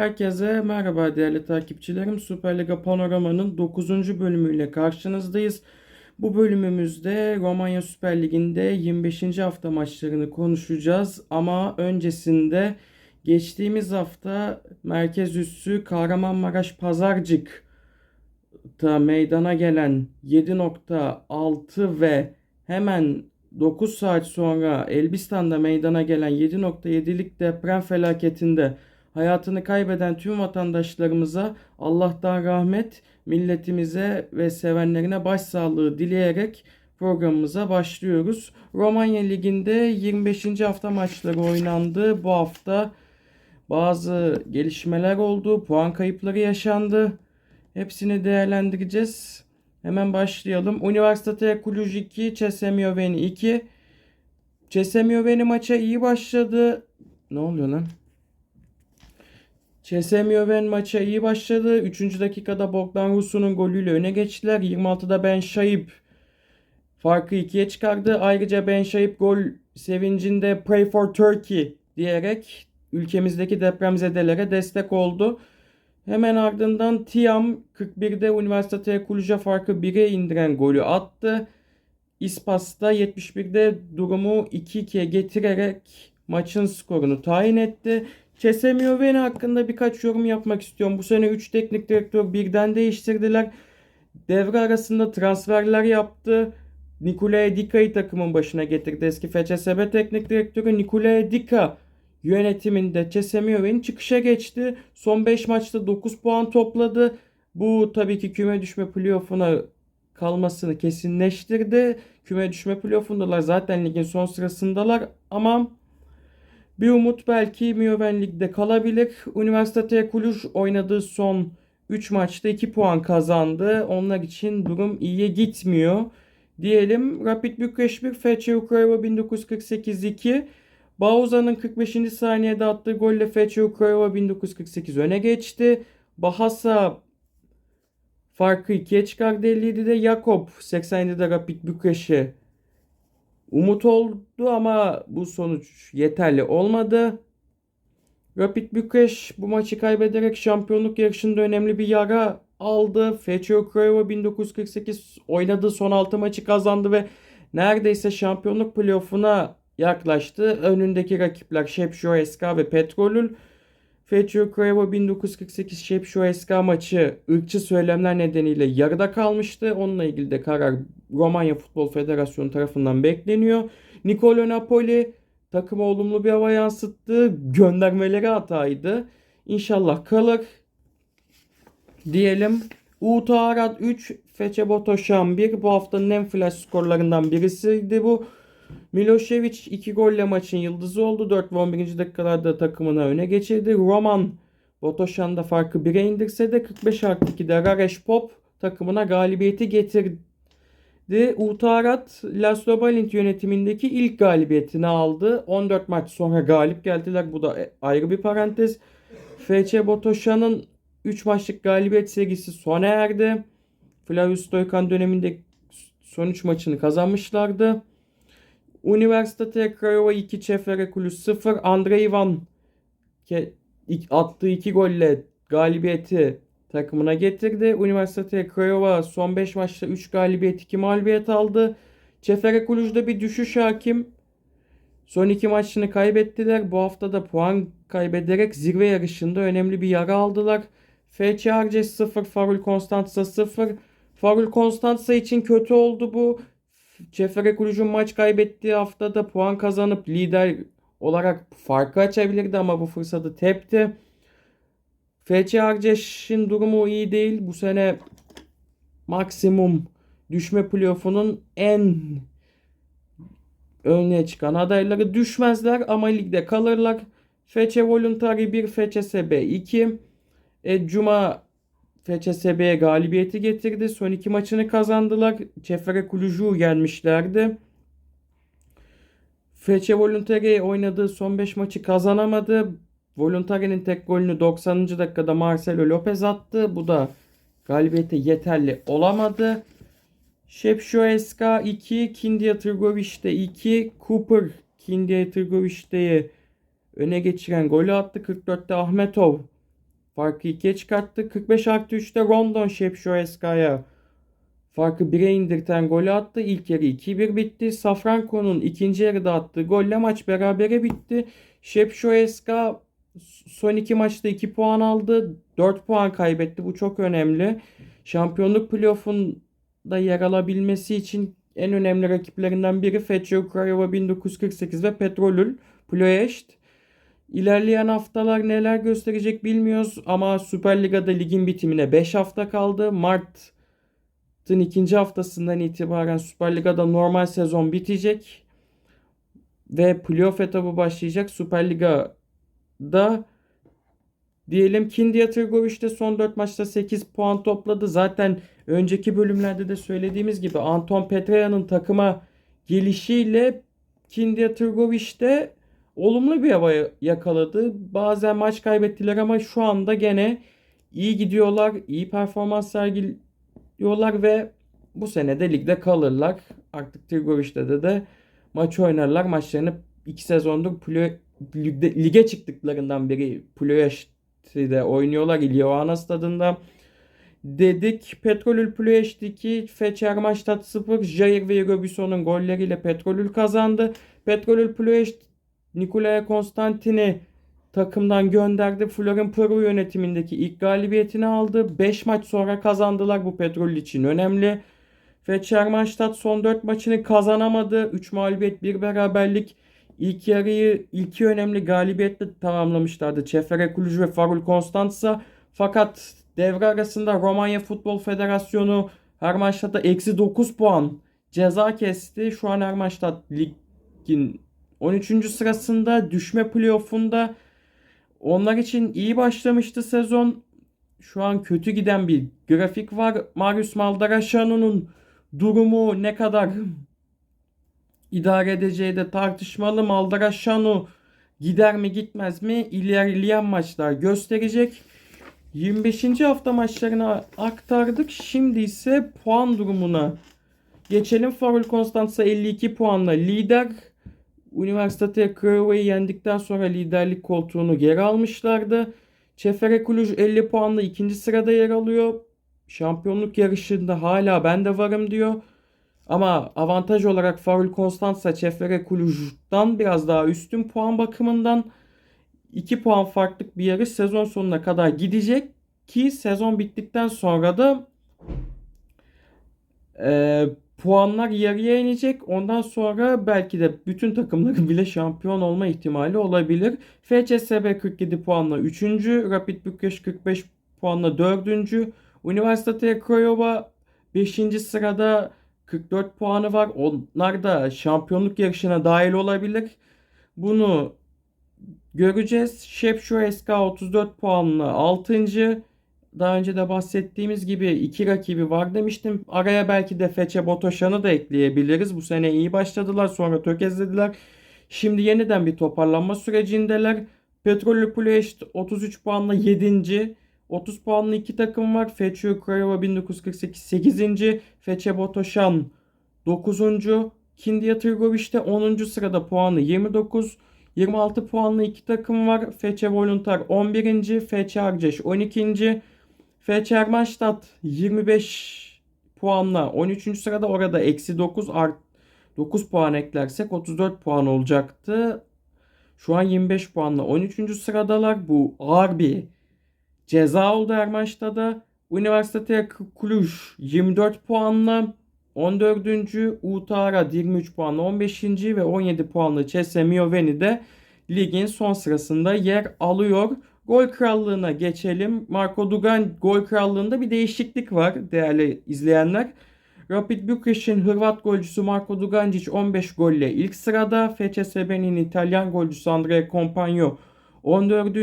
Herkese merhaba değerli takipçilerim. Süper Liga Panorama'nın 9. bölümüyle karşınızdayız. Bu bölümümüzde Romanya Süper Ligi'nde 25. hafta maçlarını konuşacağız. Ama öncesinde geçtiğimiz hafta merkez üssü Kahramanmaraş Pazarcık'ta meydana gelen 7.6 ve hemen 9 saat sonra Elbistan'da meydana gelen 7.7'lik deprem felaketinde hayatını kaybeden tüm vatandaşlarımıza Allah'tan rahmet, milletimize ve sevenlerine başsağlığı dileyerek programımıza başlıyoruz. Romanya Ligi'nde 25. hafta maçları oynandı. Bu hafta bazı gelişmeler oldu, puan kayıpları yaşandı. Hepsini değerlendireceğiz. Hemen başlayalım. Üniversite Cluj 2, Çesemioven 2. Çesemioven maça iyi başladı. Ne oluyor lan? Çesemioven maça iyi başladı. 3. dakikada Bogdan Rusu'nun golüyle öne geçtiler. 26'da Ben Şahip farkı 2'ye çıkardı. Ayrıca Ben Şahip gol sevincinde Pray for Turkey diyerek ülkemizdeki depremzedelere destek oldu. Hemen ardından Tiam 41'de Üniversite Kulüce farkı 1'e indiren golü attı. İspas'ta 71'de durumu 2-2'ye getirerek maçın skorunu tayin etti. Çesemioveni hakkında birkaç yorum yapmak istiyorum. Bu sene 3 teknik direktör birden değiştirdiler. Devre arasında transferler yaptı. Nikola Edika'yı takımın başına getirdi. Eski FCSB teknik direktörü Nikola Edika yönetiminde Çesemioven çıkışa geçti. Son 5 maçta 9 puan topladı. Bu tabii ki küme düşme playoff'una kalmasını kesinleştirdi. Küme düşme playoff'undalar. Zaten ligin son sırasındalar ama bir umut belki Mioven Lig'de kalabilir. Üniversite Kulüş oynadığı son 3 maçta 2 puan kazandı. Onlar için durum iyiye gitmiyor. Diyelim Rapid Bükreş 1, FC Ukrayna 1948 2. Bauza'nın 45. saniyede attığı golle FC Ukrayna 1948 öne geçti. Bahasa farkı 2'ye çıkardı 57'de. Jakob 87'de Rapid Bükreş'i umut oldu ama bu sonuç yeterli olmadı. Rapid Bükreş bu maçı kaybederek şampiyonluk yarışında önemli bir yara aldı. FC Ukrayna 1948 oynadığı son 6 maçı kazandı ve neredeyse şampiyonluk playoff'una yaklaştı. Önündeki rakipler Şepşo SK ve Petrolül. FC Ukrayna 1948 Şepşo SK maçı ırkçı söylemler nedeniyle yarıda kalmıştı. Onunla ilgili de karar Romanya Futbol Federasyonu tarafından bekleniyor. Nicolo Napoli takıma olumlu bir hava yansıttı. Göndermeleri hataydı. İnşallah kalır. Diyelim. Uğut Arat 3, Feçe Botoşan 1. Bu haftanın en flash skorlarından birisiydi bu. Milošević 2 golle maçın yıldızı oldu. 4 ve 11. dakikalarda takımına öne geçirdi. Roman Botoşan da farkı 1'e indirse de 45 artı 2'de Rareş Pop takımına galibiyeti getirdi. Utarat Laszlo Balint yönetimindeki ilk galibiyetini aldı. 14 maç sonra galip geldiler. Bu da ayrı bir parantez. FC Botoşan'ın 3 maçlık galibiyet serisi sona erdi. Flavius Stoikan döneminde son 3 maçını kazanmışlardı. Üniversite Craiova 2 Çefere Kulüs 0. Andrei Ivan attığı 2 golle galibiyeti takımına getirdi. Üniversite Craiova son 5 maçta 3 galibiyet 2 mağlubiyet aldı. Çefere Kulüj'de bir düşüş hakim. Son 2 maçını kaybettiler. Bu hafta da puan kaybederek zirve yarışında önemli bir yara aldılar. FC Arces 0, Farul Konstanza 0. Farul Konstanza için kötü oldu bu. Çefere Kulüc'ün maç kaybettiği haftada puan kazanıp lider olarak farkı açabilirdi ama bu fırsatı tepti. FC Arceş'in durumu iyi değil. Bu sene maksimum düşme playoff'unun en önüne çıkan adayları düşmezler ama ligde kalırlar. FC Voluntari 1, FCSB 2. E, Cuma FCSB'ye galibiyeti getirdi. Son iki maçını kazandılar. Çefere Kulücü gelmişlerdi. FC Voluntari oynadığı son 5 maçı kazanamadı. Voluntari'nin tek golünü 90. dakikada Marcelo Lopez attı. Bu da galibiyete yeterli olamadı. Şepşo SK 2, Kindia Trgoviç'te 2, Cooper Kindia Trgoviç'teyi öne geçiren golü attı. 44'te Ahmetov farkı 2'ye çıkarttı. 45 artı 3'te Rondon Şepşoeska'ya farkı 1'e indirten golü attı. İlk yarı 2-1 bitti. Safranko'nun ikinci yarıda attığı golle maç berabere bitti. Şepşoeska son iki maçta 2 puan aldı. 4 puan kaybetti. Bu çok önemli. Şampiyonluk playoff'unda yer alabilmesi için en önemli rakiplerinden biri Fetcher Craiova 1948 ve Petrolül Ploiești. İlerleyen haftalar neler gösterecek bilmiyoruz ama Süper Liga'da ligin bitimine 5 hafta kaldı. Mart'ın ikinci haftasından itibaren Süper Liga'da normal sezon bitecek ve playoff etabı başlayacak. Süper Liga'da diyelim Kindia Trgovic de son 4 maçta 8 puan topladı. Zaten önceki bölümlerde de söylediğimiz gibi Anton Petraya'nın takıma gelişiyle Kindia Trgovic de olumlu bir hava yakaladı. Bazen maç kaybettiler ama şu anda gene iyi gidiyorlar. iyi performans sergiliyorlar ve bu sene de ligde kalırlar. Artık Trgovic'te de, de maç oynarlar. Maçlarını 2 sezondur Plo- ligde, lige çıktıklarından beri Ploiești'de oynuyorlar. İlioana stadında dedik. Petrolül Ploiești Feçermaştat 0. Jair ve Robison'un golleriyle Petrolül kazandı. Petrolül Ploiești Nikolaya Konstantin'i takımdan gönderdi. Florin Pırı yönetimindeki ilk galibiyetini aldı. 5 maç sonra kazandılar. Bu Petrol için önemli. Feçermanştat son 4 maçını kazanamadı. 3 mağlubiyet, 1 beraberlik. İlk yarıyı iki önemli galibiyetle tamamlamışlardı. Çefere Kuluj ve Farul Konstansa. Fakat devre arasında Romanya Futbol Federasyonu Hermannstadt'a eksi 9 puan ceza kesti. Şu an Hermannstadt ligin 13. sırasında düşme playoff'unda onlar için iyi başlamıştı sezon. Şu an kötü giden bir grafik var. Marius Maldarashanu'nun durumu ne kadar idare edeceği de tartışmalı. Maldarashanu gider mi gitmez mi ilerleyen maçlar gösterecek. 25. hafta maçlarına aktardık. Şimdi ise puan durumuna geçelim. Farul Konstansa 52 puanla lider. Üniversite Craiova'yı yendikten sonra liderlik koltuğunu geri almışlardı. Çefere Kuluj 50 puanla ikinci sırada yer alıyor. Şampiyonluk yarışında hala ben de varım diyor. Ama avantaj olarak Farul Konstansa Çefere Kuluj'dan biraz daha üstün puan bakımından 2 puan farklık bir yarış sezon sonuna kadar gidecek ki sezon bittikten sonra da e, puanlar yarıya inecek. Ondan sonra belki de bütün takımların bile şampiyon olma ihtimali olabilir. FCSB 47 puanla 3. Rapid Bükreş 45 puanla 4. Üniversite Craiova 5. sırada 44 puanı var. Onlar da şampiyonluk yarışına dahil olabilir. Bunu göreceğiz. Şepşo SK 34 puanla 6 daha önce de bahsettiğimiz gibi iki rakibi var demiştim. Araya belki de Feçe Botoşan'ı da ekleyebiliriz. Bu sene iyi başladılar sonra tökezlediler. Şimdi yeniden bir toparlanma sürecindeler. Petrolü Ploiești 33 puanla 7. 30 puanlı iki takım var. Feçe Craiova 1948 8. Feçe Botoşan 9. Kindia Trgovic de 10. sırada puanı 29. 26 puanlı iki takım var. Feçe Voluntar 11. Feçe Arceş 12. FC Hermannstadt 25 puanla 13. sırada orada eksi 9 art 9 puan eklersek 34 puan olacaktı. Şu an 25 puanla 13. sıradalar. Bu ağır bir ceza oldu Hermannstadt'a. Üniversite Cluj 24 puanla 14. Utara 23 puanla 15. ve 17 puanlı Cese Mioveni de ligin son sırasında yer alıyor. Gol krallığına geçelim. Marco Dugan gol krallığında bir değişiklik var değerli izleyenler. Rapid Bukarest'in Hırvat golcüsü Marco Dugancic 15 golle ilk sırada. FCSB'nin İtalyan golcüsü Andrea Compagno 14.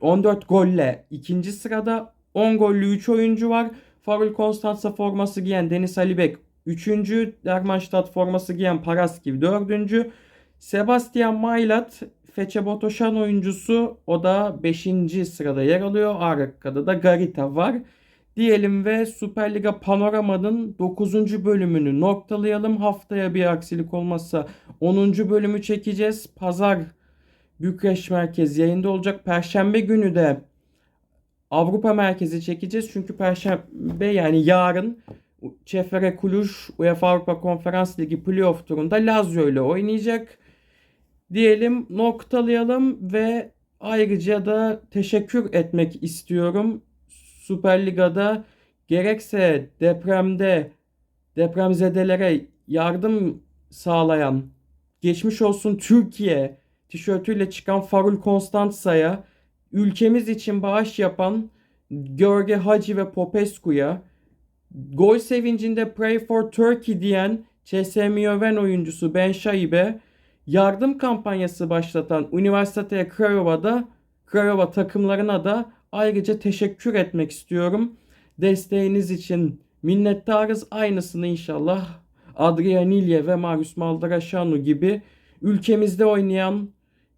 14 golle ikinci sırada. 10 gollü 3 oyuncu var. Farul Konstanza forması giyen Deniz Alibek 3. Dermannstadt forması giyen Paraskiv 4. Sebastian Maylat Feçe Botoşan oyuncusu o da 5. sırada yer alıyor. Arkada da Garita var. Diyelim ve Süper Liga Panorama'nın 9. bölümünü noktalayalım. Haftaya bir aksilik olmazsa 10. bölümü çekeceğiz. Pazar Bükreş Merkez yayında olacak. Perşembe günü de Avrupa merkezi çekeceğiz. Çünkü Perşembe yani yarın Çefere Kuluj UEFA Avrupa Konferans Ligi playoff turunda Lazio ile oynayacak. Diyelim noktalayalım ve ayrıca da teşekkür etmek istiyorum. Süper Liga'da gerekse depremde depremzedelere yardım sağlayan geçmiş olsun Türkiye tişörtüyle çıkan Farul Konstantsa'ya ülkemiz için bağış yapan Görge Hacı ve Popescu'ya gol sevincinde Pray for Turkey diyen CSM Yoven oyuncusu Ben Şaib'e yardım kampanyası başlatan Üniversite Craiova'da Craiova takımlarına da ayrıca teşekkür etmek istiyorum. Desteğiniz için minnettarız. Aynısını inşallah Adrian Ilye ve Marius Maldrașanu gibi ülkemizde oynayan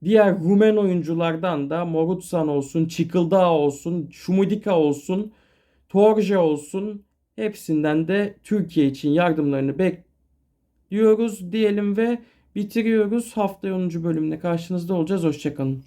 diğer Rumen oyunculardan da Morutsan olsun, Çıkıldağ olsun, Şumudika olsun, Torje olsun hepsinden de Türkiye için yardımlarını bekliyoruz diyelim ve bitiriyoruz. Haftaya 10. bölümde karşınızda olacağız. Hoşçakalın.